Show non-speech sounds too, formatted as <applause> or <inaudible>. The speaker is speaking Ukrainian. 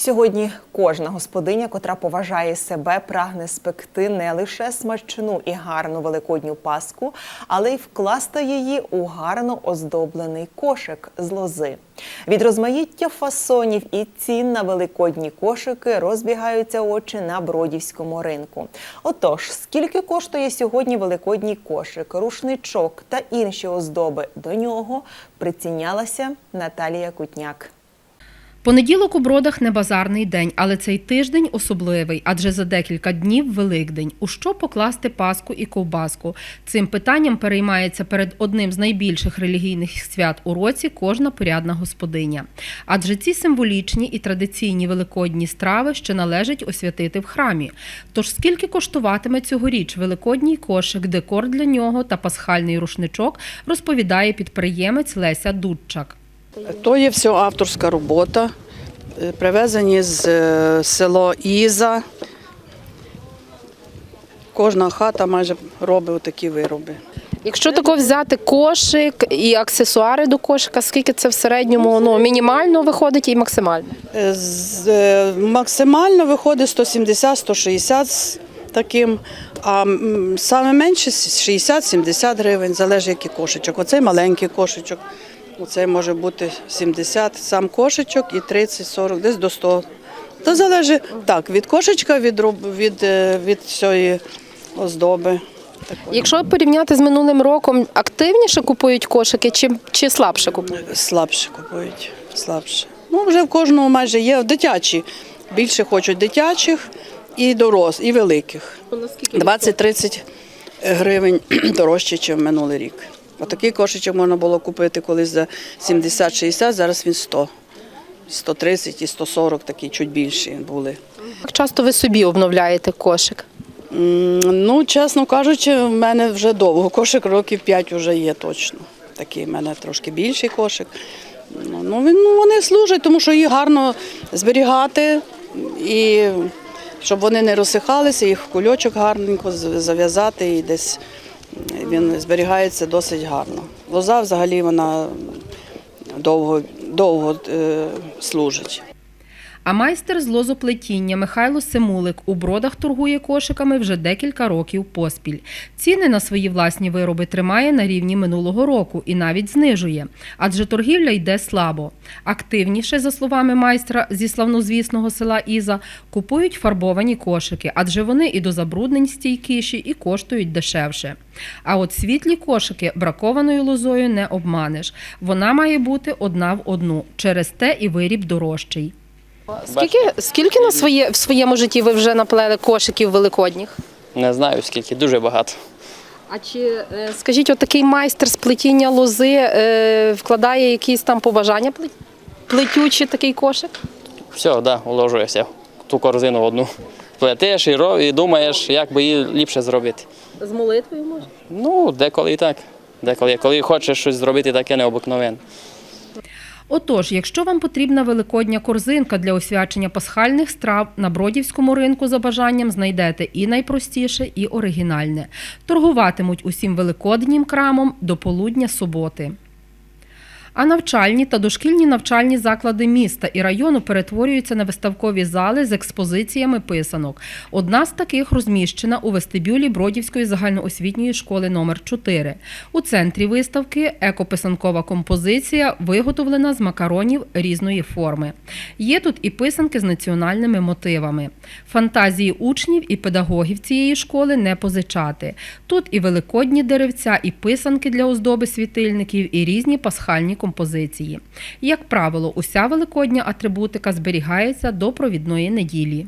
Сьогодні кожна господиня, котра поважає себе, прагне спекти не лише смачну і гарну великодню паску, але й вкласти її у гарно оздоблений кошик з лози. Від розмаїття фасонів і цін на великодні кошики розбігаються очі на бродівському ринку. Отож, скільки коштує сьогодні великодній кошик, рушничок та інші оздоби до нього прицінялася Наталія Кутняк. Понеділок у бродах не базарний день, але цей тиждень особливий, адже за декілька днів Великдень. У що покласти паску і ковбаску? Цим питанням переймається перед одним з найбільших релігійних свят у році кожна порядна господиня. Адже ці символічні і традиційні великодні страви ще належить освятити в храмі. Тож скільки коштуватиме цьогоріч великодній кошик, декор для нього та пасхальний рушничок, розповідає підприємець Леся Дудчак. То є все авторська робота. Е, Привезені з е, село Іза. Кожна хата майже робить такі вироби. Якщо тако взяти кошик і аксесуари до кошика, скільки це в середньому ну, мінімально виходить і максимально? Е, з- е, Максимально виходить 170-160 з таким, а м, саме менше 60-70 гривень, залежить який кошечок. Оцей маленький кошечок, оцей може бути 70 сам кошечок і 30-40, десь до 100. То залежить так, від кошечка, від, роб- від, е, від цієї оздоби. такої. Якщо порівняти з минулим роком, активніше купують кошики чи, чи слабше купують? Слабше купують, слабше. Ну, вже в кожного майже є дитячі. Більше хочуть дитячих і дорос, і великих. 20-30 гривень <clears throat> дорожче, ніж минулий рік. Отакий кошечок можна було купити колись за 70-60, зараз він 100. 130 і 140 такі чуть більші були. Як часто ви собі обновляєте кошик? М, Ну, чесно кажучи, в мене вже довго. Кошик років 5 вже є точно. Такий в мене трошки більший кошик. Ну, ну, він- ну, вони служать, тому що їх гарно зберігати і щоб вони не розсихалися, їх в кульочок гарненько з- зав'язати і десь він зберігається досить гарно. Лоза взагалі вона довго, довго е, служить. А майстер з лозоплетіння Михайло Семулик у бродах торгує кошиками вже декілька років поспіль. Ціни на свої власні вироби тримає на рівні минулого року і навіть знижує, адже торгівля йде слабо. Активніше, за словами майстра зі славнозвісного села Іза, купують фарбовані кошики, адже вони і до забруднень стійкіші, і коштують дешевше. А от світлі кошики бракованою лозою не обманеш. Вона має бути одна в одну. Через те і виріб дорожчий. Скільки, скільки на своє, в своєму житті ви вже наплели кошиків великодніх? Не знаю скільки, дуже багато. А чи е, скажіть, от такий майстер з плетіння лози е, вкладає якісь там побажання пле- плетючи такий кошик? Все, да, уложуєшся ту корзину одну. Плетеш і, і думаєш, як би її ліпше зробити. З молитвою може? Ну, деколи і так. Деколи, коли хочеш щось зробити таке необикновенне. Отож, якщо вам потрібна великодня корзинка для освячення пасхальних страв, на бродівському ринку за бажанням знайдете і найпростіше, і оригінальне. Торгуватимуть усім великоднім крамом до полудня суботи. А навчальні та дошкільні навчальні заклади міста і району перетворюються на виставкові зали з експозиціями писанок. Одна з таких розміщена у вестибюлі Бродівської загальноосвітньої школи номер 4 У центрі виставки екописанкова композиція виготовлена з макаронів різної форми. Є тут і писанки з національними мотивами. Фантазії учнів і педагогів цієї школи не позичати. Тут і великодні деревця, і писанки для оздоби світильників, і різні пасхальні композиції. Як правило, уся великодня атрибутика зберігається до провідної неділі.